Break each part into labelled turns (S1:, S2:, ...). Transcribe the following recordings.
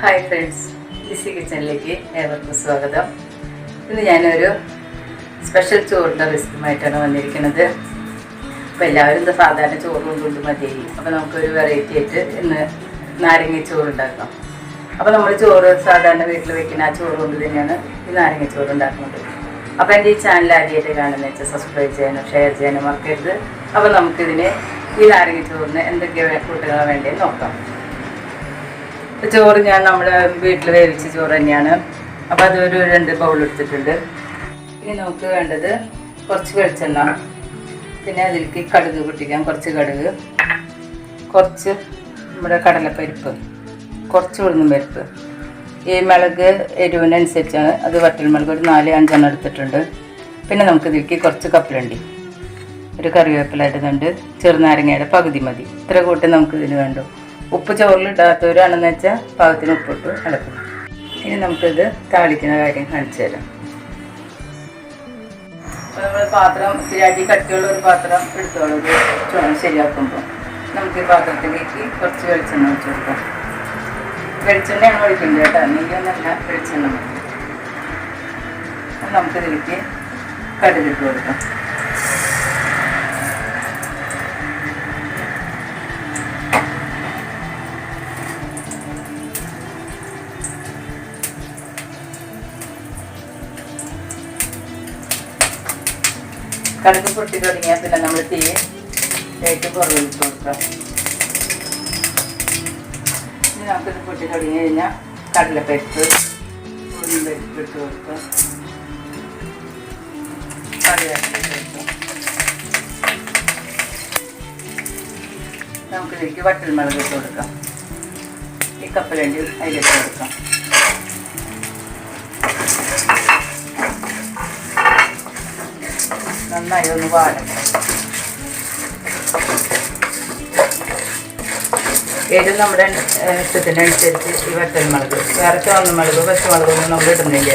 S1: Hi friends Lissy കിച്ചണിലേക്ക് ഏവർക്കും സ്വാഗതം. ഇന്ന് ഞാനൊരു സ്പെഷ്യൽ ചോറിന്റെ റെസിപ്പിയുമായിട്ടാണ് വന്നിരിക്കുന്നത്. അപ്പോൾ എല്ലാവരും ഇത് സാധാരണ ചോറ് കൊണ്ടുകൊണ്ട് മതി അപ്പോൾ നമുക്കൊരു വെറൈറ്റി ആയിട്ട് ഇന്ന് നാരങ്ങ ചോറ് ഉണ്ടാക്കാം. അപ്പോൾ നമ്മൾ ചോറ് സാധാരണ വീട്ടിൽ വെക്കുന്ന ആ ചോറ് കൊണ്ട് തന്നെയാണ് ഈ നാരങ്ങ ചോറ് ഉണ്ടാക്കുന്നത്. അപ്പോൾ എന്റെ ഈ ചാനൽ ആദ്യമായിട്ട് കാണുന്ന വെച്ചാൽ സബ്സ്ക്രൈബ് ചെയ്യാനും ഷെയർ ചെയ്യാനും മറക്കരുത്. അപ്പോൾ നമുക്കിതിന് ഈ നാരങ്ങ ചോറിന് എന്തൊക്കെ കൂട്ടുകളാണ് വേണ്ടതെന്ന് നോക്കാം. ചോറ് ഞാൻ നമ്മുടെ വീട്ടിൽ വേവിച്ച ചോറ് തന്നെയാണ്. അപ്പോൾ അതൊരു രണ്ട് ബൗൾ എടുത്തിട്ടുണ്ട്. ഇനി നമുക്ക് വേണ്ടത് കുറച്ച് വെളിച്ചെണ്ണ. പിന്നെ അതിലേക്ക് കടുക് പൊട്ടിക്കാം കുറച്ച് കടുക്. കുറച്ച് നമ്മുടെ കടലപ്പരിപ്പ് കുറച്ച് ഉഴുന്നും പരിപ്പ്. ഈ മിളക് എരിവിനനുസരിച്ചാണ് അത് വറ്റൽ മുളക് ഒരു നാല് അഞ്ചെണ്ണം എടുത്തിട്ടുണ്ട്. പിന്നെ നമുക്ക് ഇതിലേക്ക് കുറച്ച് കപ്പലണ്ടി. ഒരു കറിവേപ്പില ഇടുന്നുണ്ട്. ചെറുനാരങ്ങയുടെ പകുതി മതി. ഇത്ര കൂട്ടി നമുക്ക് ഇതിന് വേണ്ടു. ഉപ്പ് ചോറിലിടാത്തവരാണെന്ന് വെച്ചാൽ പാകത്തിന് ഉപ്പിട്ട് അടക്കും ഇനി നമുക്കിത് താളിക്കുന്ന കാര്യം കാണിച്ചു തരാം. നമ്മൾ പാത്രം ഇത്തിരി കട്ടിയുള്ള ഒരു പാത്രം എടുത്തോളൂ. ചോറ് ശരിയാക്കുമ്പോൾ നമുക്ക് ഈ പാത്രത്തിലേക്ക് കുറച്ച് വെളിച്ചെണ്ണ ഒഴിച്ച് കൊടുക്കാം. വെളിച്ചെണ്ണയാണ് ഒഴിക്കേണ്ടത് കേട്ടോ. നെയ്യൊന്നല്ല വെളിച്ചെണ്ണ നമുക്കിതിലേക്ക് കടുകിട്ട് കൊടുക്കാം. കടുക് പൊട്ടി തുടങ്ങിയാൽ പിന്നെ നമ്മൾ തീ ഏറ്റവും പുറകിൽ ഇട്ട് കൊടുക്കാം. ഇനി നമുക്കിത് പൊട്ടി തുടങ്ങി കഴിഞ്ഞാൽ കടലപ്പരിപ്പ് ഉഴുന്നും പരിപ്പ് ഇട്ട് കൊടുക്കാം. നമുക്കിതിലേക്ക് വട്ടൽ മുളക് ഇട്ട് കൊടുക്കാം. ഈ കപ്പലണ്ടി അതിലിട്ട് കൊടുക്കാം. നന്നായി ഒന്ന് വാടണം എരിവ് നമ്മുടെ ഇഷ്ടത്തിനനുസരിച്ച് ഈ വറ്റൽ മുളക് വേറെ ചുവന്ന മുളക് പച്ചമുളകൊന്നും നമ്മൾ ഇടുന്നില്ല.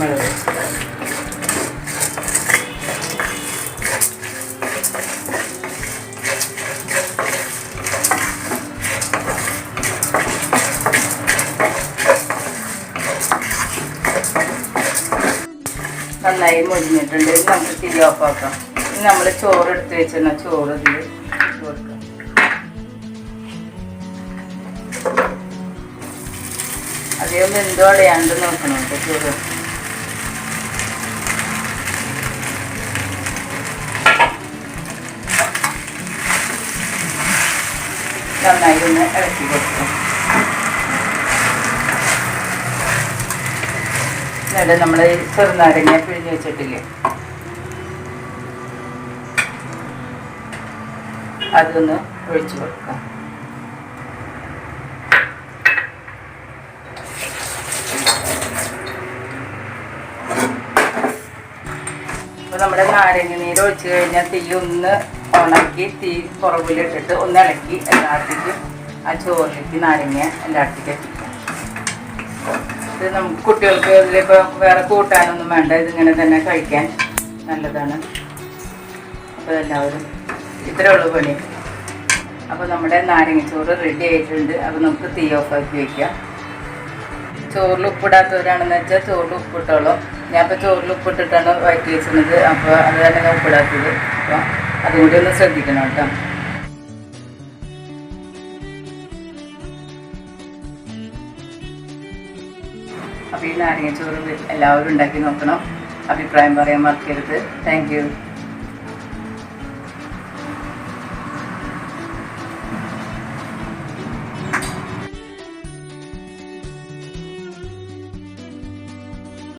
S1: മുളക്. നന്നായി മുരിഞ്ഞിട്ടുണ്ട്. നമുക്ക് തിരി ഓഫാക്കാം ഇനി നമ്മൾ ചോറ് എടുത്ത് വെച്ചിരുന്ന ചോറ് ഇതിൽ കൊടുക്കാം. വെന്തോ അടയാണ്ട് നോക്കണം ചോറ്. നന്നായി ഒന്ന് ഇളക്കി കൊടുക്കാം. എന്നിട്ട് നമ്മൾ ചെറുനാരങ്ങ പിഴിഞ്ഞ് വെച്ചിട്ടില്ലേ? അതൊന്ന് ഒഴിച്ചു കൊടുക്കാം. അപ്പോൾ നമ്മുടെ നാരങ്ങ നീര് ഒഴിച്ചു കഴിഞ്ഞാൽ തീ ഒന്ന് ഉണക്കി തീ പുറകിലിട്ടിട്ട് ഒന്ന് ഇളക്കി എല്ലാത്തിക്കും ആ ചോറിലേക്ക് നാരങ്ങ എല്ലാത്തിക്കും എത്തിക്കാം നമുക്ക് കുട്ടികൾക്ക് ഇതിലിപ്പോൾ വേറെ കൂട്ടാനൊന്നും വേണ്ട. ഇതിങ്ങനെ തന്നെ കഴിക്കാൻ നല്ലതാണ്. അപ്പോൾ എല്ലാവരും ഇത്രേ ഉള്ളൂ പണി. അപ്പോൾ നമ്മുടെ നാരങ്ങച്ചോറ് റെഡി ആയിട്ടുണ്ട്. അപ്പോൾ നമുക്ക് തീ ഓഫ് ഓഫാക്കി വയ്ക്കാം ചോറിൽ ഉപ്പിടാത്തവരാണെന്ന് വെച്ചാൽ ചോറിൽ ഉപ്പിട്ടോളൂ. ഞാൻ ഇപ്പോൾ ചോറിൽ ഉപ്പിട്ടിട്ടാണ് വഴറ്റി വെച്ചിരുന്നത്. അപ്പോൾ തന്നെ ഞാൻ ഉപ്പിടാത്തത്. അപ്പോൾ അതുകൂടി ഒന്ന് ശ്രദ്ധിക്കണം കേട്ടോ. അപ്പോൾ ഈ നാരങ്ങ ചോറ് എല്ലാവരും ഉണ്ടാക്കി നോക്കണം. അഭിപ്രായം പറയാൻ മറക്കരുത്. താങ്ക്